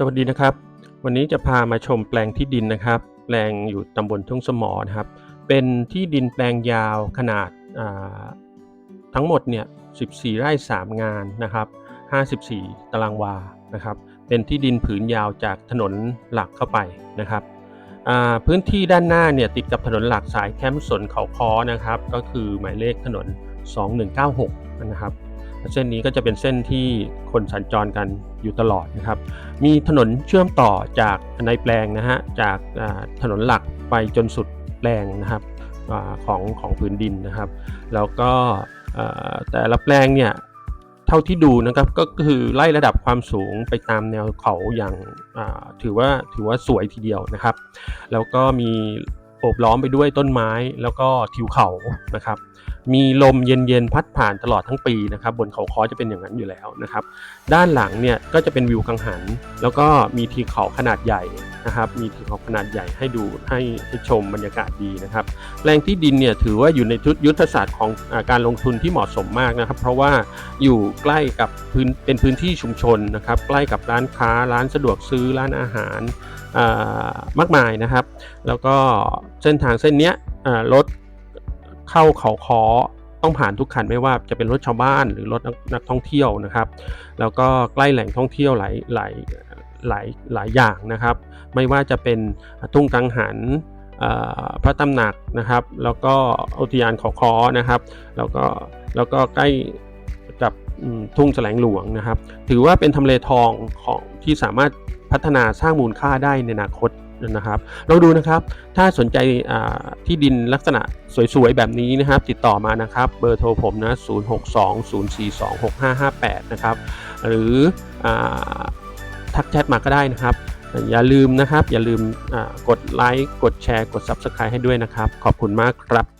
สวัสดีนะครับ วันนี้จะพามาชมแปลงที่ดินนะครับ แปลงอยู่ตำบลทุ่งสมอนะครับ เป็นที่ดินแปลงยาวขนาดาทั้งหมดเนี่ย 14 ไร่ 3 งานนะครับ 54 ตารางวานะครับ เป็นที่ดินผืนยาวจากถนนหลักเข้าไปนะครับพื้นที่ด้านหน้าเนี่ยติดกับถนนหลักสายแคมป์สนเขาคอนะครับ ก็คือหมายเลขถนน 2196 นะครับ เส้นนี้ก็จะเป็นเส้นที่คนสัญจรกันอยู่ตลอดนะครับ มีถนนเชื่อมต่อจากในแปลงนะฮะจากถนนหลักไปจนสุดแปลงนะครับอของของพื้นดินนะครับ แล้วก็แต่ละแปลงเนี่ยเท่าที่ดูนะครับก็คือไล่ระดับความสูงไปตามแนวเขาอย่างถือว่าถือว่าสวยทีเดียวนะครับ แล้วก็มี โอบล้อมไปด้วยต้นไม้แล้วก็ทิวเขานะครับ มีลมเย็นๆพัดผ่านตลอดทั้งปีนะครับ บนเขาคอจะเป็นอย่างนั้นอยู่แล้วนะครับ ด้านหลังเนี่ยก็จะเป็นวิวกังหัน แล้วก็มีทิวเขาขนาดใหญ่นะครับ มีทีเขาขนาดใหญ่ให้ดูให้ให้ชมบรรยากาศดีนะครับแปลงที่ดินเนี่ยถือว่าอยู่ในชุยุทธศาสตร์ของอการลงทุนที่เหมาะสมมากนะครับ เพราะว่าอยู่ใกล้กับพื้นเป็นพื้นที่ชุมชนนะครับ ใกล้กับร้านค้าร้านสะดวกซื้อร้านอาหารอ่ามากมายนะครับ แล้วก็เส้นทางเส้นเนี้ยรถเข้าเขาคอต้องผ่านทุกคันไม่ว่าจะเป็นรถชาวบ้านหรือรถนักนักท่องเที่ยวนะครับ แล้วก็ใกล้แหล่งท่องเที่ยวหลายหลาย หลายหลายอย่างนะครับ ไม่ว่าจะเป็นทุ่งกังหันพระตำหนักนะครับ แล้วก็อุทยานขาคอนะครับแล้วก็แล้วก็ใกล้กับทุ่งแสลงหลวงนะครับ ถือว่าเป็นทำเลทองของที่สามารถพัฒนาสร้างมูลค่าได้ในอนาคตนะครับลองดูนะครับถ้าสนใจที่ดินลักษณะสวยๆ แบบนี้นะครับ ติดต่อมานะครับเบอร์โทรผมนะ 0620426558 นะครับ หรืออ ทักแชทมาก็ได้นะครับ อย่าลืมนะครับ อย่าลืมกดไลค์กดแชร์กด Subscribe ให้ด้วยนะครับ ขอบคุณมากครับ